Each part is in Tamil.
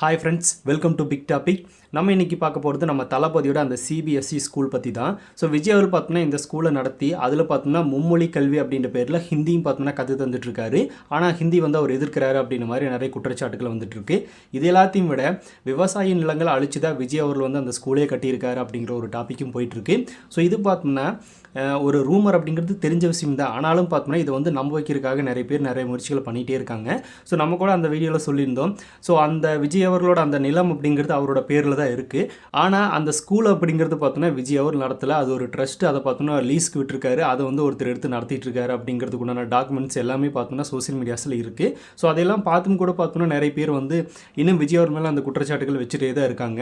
Hi friends welcome to big topic நம்ம இன்னைக்கு பார்க்க போகிறது நம்ம தளபதியோட அந்த சிபிஎஸ்சி ஸ்கூல் பற்றி தான். ஸோ விஜய் அவர் பார்த்தோம்னா இந்த ஸ்கூலை நடத்தி அதில் பார்த்தோம்னா மும்மொழி கல்வி அப்படின்ற பேரில் ஹிந்தியும் பார்த்தோம்னா கற்று தந்துட்டுருக்காரு. ஆனால் ஹிந்தி வந்து அவர் எதிர்க்கிறாரு அப்படின்ற மாதிரி நிறைய குற்றச்சாட்டுகள் வந்துட்டுருக்கு. இது எல்லாத்தையும் விட விவசாய நிலங்களை அழிச்சு தான் விஜய் அவர்கள் வந்து அந்த ஸ்கூலே கட்டியிருக்காரு அப்படிங்கிற ஒரு டாப்பிக்கும் போயிட்டுருக்கு. ஸோ இது பார்த்தோம்னா ஒரு ரூமர் அப்படிங்கிறது தெரிஞ்ச விஷயம் தான். ஆனாலும் பார்த்தோம்னா இதை வந்து நம்ப வைக்கிறதுக்காக நிறைய பேர் நிறைய முயற்சிகள் பண்ணிகிட்டே இருக்காங்க. ஸோ நம்ம கூட அந்த வீடியோவில் சொல்லியிருந்தோம். ஸோ அந்த விஜய் அவர்களோட அந்த நிலம் அப்படிங்கிறது அவரோட பேரில் தான் இருக்குது ஆனால் அந்த ஸ்கூல் அப்படிங்கிறது பார்த்தோன்னா விஜய் அவர் நடத்தலை. அது ஒரு ட்ரஸ்ட் அதை பார்த்தோன்னா லீஸ்க்கு விட்டுருக்காரு. அதை வந்து ஒருத்தர் எடுத்து நடத்திட்டு இருக்காரு அப்படிங்கிறதுக்கு உண்டான டாக்குமெண்ட்ஸ் எல்லாமே பார்த்தோன்னா சோஷியல் மீடியாஸில் இருக்குது ஸோ அதையெல்லாம் பார்த்தும் கூட பார்த்தோன்னா நிறைய பேர் வந்து இன்னும் விஜய் அவர் மேலே அந்த குற்றச்சாட்டுகள் வச்சுட்டே தான் இருக்காங்க.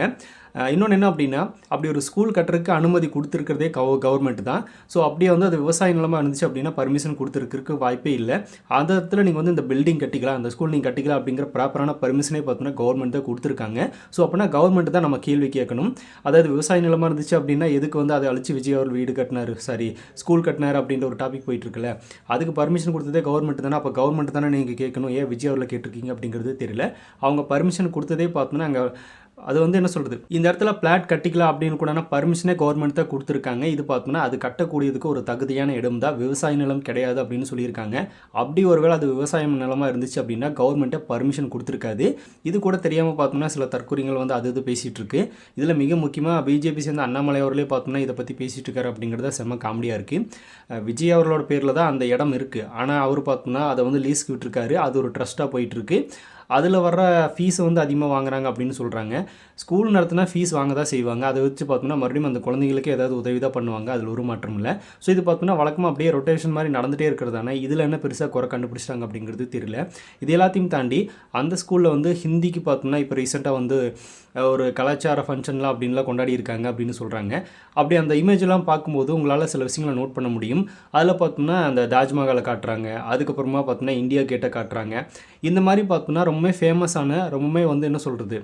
இன்னொன்று என்ன அப்படின்னா அப்படி ஒரு ஸ்கூல் கட்டுறதுக்கு அனுமதி கொடுத்துருக்கிறதே கவ கவர்மெண்ட் தான். ஸோ அப்படியே வந்து அது விவசாய நிலமாக இருந்துச்சு அப்படின்னா பர்மிஷன் கொடுத்துருக்கிறதுக்கு வாய்ப்பே இல்லை. அந்த இடத்துல நீங்கள் வந்து இந்த பில்டிங் கட்டிக்கலாம் அந்த ஸ்கூல் நீங்கள் கட்டிக்கலாம் அப்படிங்கிற ப்ராப்பரான பர்மிஷனே பார்த்தோன்னா கவர்மெண்ட் தான் கொடுத்துருக்காங்க. ஸோ அப்படின்னா கவர்மெண்ட் தான் நம்ம கேள்வி கேட்கணும். அதாவது விவசாய நிலமாக இருந்துச்சு அப்படின்னா எதுக்கு வந்து அதை அழிச்சு விஜய் அவர் வீடு கட்டினாரு? சாரி ஸ்கூல் கட்டினாரு அப்படின்ற ஒரு டாபிக் போயிட்டு இருக்குல்ல. அதுக்கு பர்மிஷன் கொடுத்ததே கவர்மெண்ட் தானே. அப்போ கவர்மெண்ட் தானே நீங்கள் கேட்கணும். ஏன் விஜய் அவரில் கேட்டிருக்கீங்க அப்படிங்கிறது தெரியல. அவங்க பர்மிஷன் கொடுத்ததே பார்த்தோன்னா அங்கே அது வந்து என்ன சொல்கிறது இந்த இடத்துல பிளாட் கட்டிக்கலாம் அப்படின்னு கூட பர்மிஷனே கவர்மெண்ட் தான் கொடுத்துருக்காங்க. இது பார்த்தோம்னா அது கட்டக்கூடியதுக்கு ஒரு தகுதியான இடம் தான். விவசாய நிலம் கிடையாது அப்படின்னு சொல்லியிருக்காங்க. அப்படி ஒருவேளை அது விவசாயம் நிலமாக இருந்துச்சு அப்படின்னா கவர்மெண்ட்டை பர்மிஷன் கொடுத்துருக்காது. இது கூட தெரியாமல் பார்த்தோம்னா சில தற்கொலைகள் வந்து அது இது பேசிகிட்டு இருக்கு. இதில் மிக முக்கியமாக பிஜேபி சேர்ந்த அண்ணாமலை அவர்களே பார்த்தோம்னா இதை பற்றி பேசிகிட்டு இருக்காரு அப்படிங்கிறத செம்ம காமெடியாக இருக்குது விஜய் அவர்களோட பேரில் தான் அந்த இடம் இருக்குது ஆனால் அவர் பார்த்தோம்னா அதை வந்து லீஸ்க்கு விட்டுருக்காரு. அது ஒரு ட்ரஸ்ட்டாக போயிட்டுருக்கு அதில் வர்ற ஃபீஸை வந்து அதிகமாக வாங்குறாங்க அப்படின்னு சொல்கிறாங்க ஸ்கூல் நடத்தினா ஃபீஸ் வாங்க தான் செய்வாங்க. அதை வச்சு பார்த்தோம்னா மறுபடியும் அந்த குழந்தைங்களுக்கு ஏதாவது உதவி தான் பண்ணுவாங்க. அதில் ஒரு மாற்றம் இல்லை. ஸோ இது பார்த்தோம்னா வழக்கமாக அப்படியே ரொட்டேஷன் மாதிரி நடந்துகிட்டே இருக்கிறதானே இதில் என்ன பெருசாக குறை கண்டுபிடிச்சிட்டாங்க அப்படிங்கிறது தெரியல. இது எல்லாத்தையும் தாண்டி அந்த ஸ்கூலில் வந்து ஹிந்திக்கு பார்த்தோம்னா இப்போ ரீசெண்டாக வந்து ஒரு கலாச்சார ஃபங்க்ஷன்லாம் அப்படின்லாம் கொண்டாடி இருக்காங்க அப்படின்னு சொல்கிறாங்க அப்படி அந்த இமேஜ்லாம் பார்க்கும்போது உங்களால் சில விஷயங்களை நோட் பண்ண முடியும். அதில் பார்த்தோம்னா அந்த தாஜ்மஹாலை காட்டுறாங்க. அதுக்கப்புறமா பார்த்தோம்னா இந்தியா கேட்டை காட்டுறாங்க. இந்த மாதிரி பார்த்தோம்னா ரொம்பவுமே ஃபேமஸான ரொம்பவுமே வந்து என்ன சொல்கிறது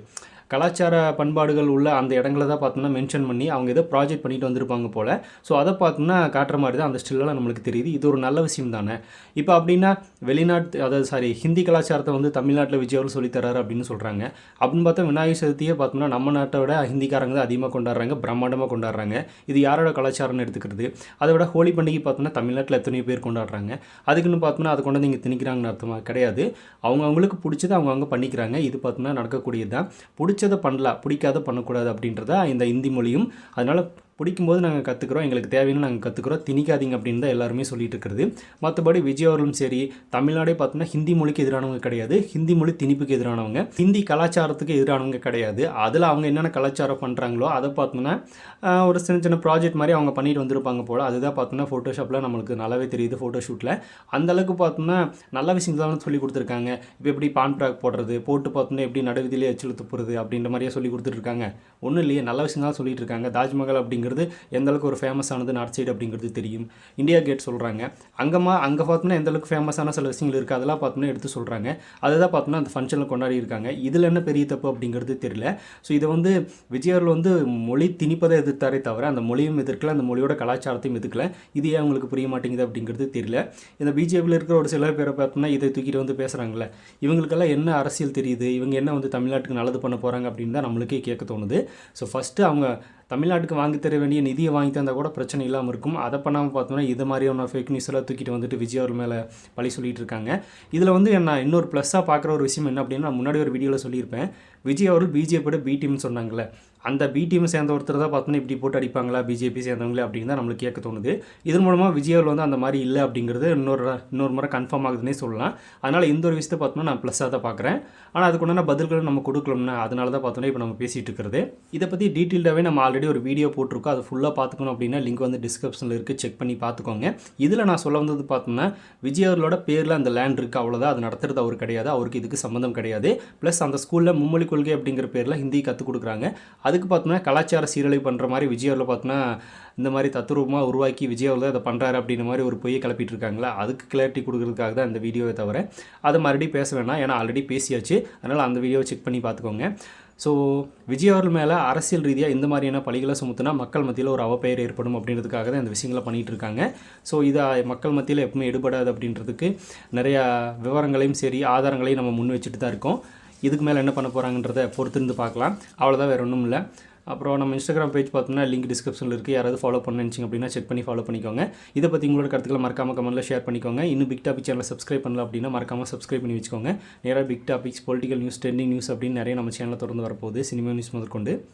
கலாச்சார பண்பாடுகள் உள்ள அந்த இடங்கள தான் பார்த்தோம்னா மென்ஷன் பண்ணி அவங்க ஏதோ ப்ராஜெக்ட் பண்ணிட்டு வந்திருப்பாங்க போல். ஸோ அதை பார்த்தோம்னா காட்டுற மாதிரி தான் அந்த ஸ்டில்லாம் நம்மளுக்கு தெரியுது. இது ஒரு நல்ல விஷயம் தானே? இப்போ அப்படின்னா வெளிநாட்டு அதாவது சாரி ஹிந்தி கலாச்சாரத்தை வந்து தமிழ்நாட்டில் விஜய் சொல்லித்தராரு சொல்லித் அப்படின்னு சொல்கிறாங்க அப்படின்னு பார்த்தா விநாயகர் சதுர்த்தியே பார்த்தோம்னா நம்ம நாட்டை விட ஹிந்திக்காரங்க தான் அதிகமாக கொண்டாடுறாங்க பிரம்மாண்டமாக கொண்டாடுறாங்க. இது யாரோட கலாச்சாரம்னு எடுத்துக்கிறது? அதை விட ஹோலி பண்டிகை பார்த்தோம்னா தமிழ்நாட்டில் எத்தனையோ பேர் கொண்டாடுறாங்க. அதுக்குன்னு பார்த்தோம்னா அதை கொண்டு நீங்கள் திணிக்கிறாங்கன்னு அர்த்தமாக கிடையாது. அவங்க அவங்களுக்கு பிடிச்சதை அவங்க அவங்க பண்ணிக்கிறாங்க. இது பார்த்தோம்னா நடக்கக்கூடியது தான். பிடிச்சதை பண்ணலாம். பிடிக்காத பண்ணக்கூடாது அப்படின்றத இந்த இந்தி மொழியும். அதனால் பிடிக்கும்போது நாங்கள் கற்றுக்குறோம் எங்களுக்கு தேவைன்னு நாங்கள் கற்றுக்குறோம் திணிக்காதீங்க அப்படின்னு தான் எல்லாருமே சொல்லிட்டு இருக்கிறது. மற்றபடி விஜய் அவர்களும் சரி தமிழ்நாடே பார்த்தோம்னா ஹிந்தி மொழிக்கு எதிரானவங்க கிடையாது. ஹிந்தி மொழி திணிப்புக்கு எதிரானவங்க. ஹிந்தி கலாச்சாரத்துக்கு எதிரானவங்க கிடையாது. அதில் அவங்க என்னென்ன கலாச்சாரம் பண்ணுறாங்களோ அதை பார்த்தோம்னா ஒரு சின்ன சின்ன ப்ராஜெக்ட் மாதிரி அவங்க பண்ணிட்டு வந்திருப்பாங்க போல். அதுதான் பார்த்தோம்னா ஃபோட்டோஷாப்பில் நம்மளுக்கு நல்லாவே தெரியுது ஃபோட்டோஷூட்டில் அந்தளவுக்கு பார்த்தோம்னா நல்ல விஷயங்கள்லாம் தான் சொல்லி கொடுத்துருக்காங்க. இப்போ எப்படி பான் ட்ராக் போடுறது போட்டு பார்த்தோம்னா எப்படி நடுவிதிலே எச்சில் துப்புறது அப்படின்ற மாதிரியே சொல்லி கொடுத்துட்ருக்காங்க ஒன்றும் இல்லையே நல்ல விஷயம் தான் சொல்லிட்டு இருக்காங்க. தாஜ்மஹால் அப்படிங்கிறது எந்தளவுக்கு ஒரு ஃபேமஸானது நார்த் சைடு அப்படிங்கிறது தெரியும். இந்தியா கேட் சொல்கிறாங்க அங்கேமா அங்கே பார்த்தோம்னா எந்தளவுக்கு ஃபேமஸான சில விஷயங்கள் இருக்குது அதெல்லாம் பார்த்தோம்னா எடுத்து சொல்கிறாங்க அதை தான் பார்த்தோம்னா அந்த ஃபங்க்ஷனில் கொண்டாடி இருக்காங்க. இதில் என்ன பெரிய தப்பு அப்படிங்கிறது தெரியல. ஸோ இதை வந்து விஜய் வந்து மொழி திணிப்பதை எதிர்த்தாரே தவிர அந்த மொழியும் எதிர்க்கல அந்த மொழியோட கலாச்சாரத்தையும் எதிர்க்கல. இது ஏன் அவங்களுக்கு புரிய மாட்டேங்குது அப்படிங்கிறது தெரியல. இந்த பிஜேபியில் இருக்கிற ஒரு சில பேரை பார்த்தோம்னா இதை தூக்கிட்டு வந்து பேசுகிறாங்களே இவங்களுக்கெல்லாம் என்ன அரசியல் தெரியுது? இவங்க என்ன வந்து தமிழ்நாட்டுக்கு நல்லது பண்ண போகிறாங்க அப்படின்னு தான் நம்மளுக்கே கேட்க தோணுது. ஸோ ஃபஸ்ட்டு அவங்க தமிழ்நாட்டுக்கு வாங்கி தர வேண்டிய நிதியை வாங்கி தந்தால் கூட பிரச்சனை இல்லாமல் இருக்கும். அதை பண்ணாமல் பார்த்தோம்னா இது மாதிரியான ஃபேக் நியூஸ் எல்லாம் தூக்கிட்டு வந்துட்டு விஜய் அவர் மேலே பழி சொல்லிட்டு இருக்காங்க. இதில் வந்து நான் இன்னொரு ப்ளஸ்ஸாக பார்க்குற ஒரு விஷயம் என்ன அப்படின்னா நான் முன்னாடி ஒரு வீடியோவில் சொல்லியிருப்பேன். விஜய் அவர்கள் பிஜேபியோட பி டீம்னு சொன்னாங்களே அந்த பிடிஎம் சேர்ந்த ஒருத்தர் தான் பார்த்தோன்னா இப்படி போட்டு அடிப்பாங்களா? பிஜேபி சேர்ந்தவங்களே அப்படின்னு தான் நம்மளுக்கு கேட்க தோணுது. இதன் மூலமாக விஜயாவில் வந்து அந்த மாதிரி இல்லை அப்படிங்கிறது இன்னொரு இன்னொரு முறை கன்ஃபார்ம் ஆகுதுன்னே சொல்லலாம். அதனால் இந்த ஒரு விஷயத்தை பார்த்தோம்னா நான் ப்ளஸ்ஸாக தான் பார்க்குறேன். ஆனால் அதுக்குண்டான பதில்களை நம்ம கொடுக்கணும்னா அதனால தான் பார்த்தோன்னா இப்போ நம்ம பேசிகிட்டு இருக்கிறது. இதை பற்றி டீட்டெயில்டாகவே நம்ம ஆல்ரெடி ஒரு வீடியோ போட்டிருக்கோம். அதை ஃபுல்லாக பார்த்துக்கணும் அப்படின்னா லிங்க் வந்து டிஸ்கிரிப்ஷனில் இருக்குது செக் பண்ணி பார்த்துக்கோங்க. இதில் நான் சொல்ல வந்தது பார்த்தோம்னா விஜய் அவர்களோட பேரில் அந்த லேண்ட் இருக்குது அவ்வளோதான் அது நடத்துறது அவர் கிடையாது. அவருக்கு இதுக்கு சம்மந்தம் கிடையாது. ப்ளஸ் அந்த ஸ்கூலில் மும்மொழி கொள்கை அப்படிங்கிற பேரில் ஹிந்தி கற்றுக் கொடுக்குறாங்க. அதுக்கு பார்த்தோம்னா கலாச்சார சீரழிவு பண்ணுற மாதிரி விஜயாவில் பார்த்தோன்னா பார்த்தோம்னா இந்த மாதிரி தத்துரூபமாக உருவாக்கி விஜய் அவர்கள் தான் இதை பண்ணுறாரு அப்படின்ற மாதிரி ஒரு பொய்யை கிளப்பிட்டு இருக்காங்களா? அதுக்கு கிளாரிட்டி கொடுக்குறதுக்காக தான் இந்த வீடியோவை தவிர அதை மறுபடியும் பேச வேணாம். ஏன்னா ஆல்ரெடி பேசியாச்சு. அதனால் அந்த வீடியோவை செக் பண்ணி பார்த்துக்கோங்க. ஸோ விஜய் அவர்கள் மேலே அரசியல் ரீதியாக இந்த மாதிரியான பழிகளை சுமத்துனா மக்கள் மத்தியில் ஒரு அவப்பெயர் ஏற்படும் அப்படின்றதுக்காக தான் இந்த விஷயங்களை பண்ணிகிட்டு இருக்காங்க. ஸோ இதை மக்கள் மத்தியில் எப்பவுமே எடுபடாது அப்படின்றதுக்கு நிறையா விவரங்களையும் சரி ஆதாரங்களையும் நம்ம முன் வச்சுட்டு தான் இருக்கோம். இதுக்கு மேலே என்ன பண்ண போகிறாங்கன்றத பொறுத்திருந்து பார்க்கலாம். அவ்வளோதான் வேறு ஒன்றும் இல்லை. அப்புறம் நம்ம இன்ஸ்டாகிராம் பேஜ் பார்த்தோம்னா லிங்க் டிஸ்கிரிப்ஷனில் இருக்குது யாராவது ஃபாலோ பண்ண நினச்சிங்க அப்படின்னா செக் பண்ணி ஃபாலோ பண்ணிக்கோங்க. இதை பற்றி உங்களோட கருத்துக்களை மறக்காம கமெண்ட்டில் ஷேர் பண்ணிக்கோங்க. இன்னும் பிக் டாபிக் சேனலை சப்ஸ்கிரைப் பண்ணல அப்படின்னா மறக்காம சப்ஸ்கிரைப் பண்ணி வச்சுக்கோங்க. நேராக big topics political news trending news அப்படின்னு நிறைய நம்ம சேனலில் தொடர்ந்து வரப்போகுது. சினிமா நியூஸ் முதற்கொண்டு.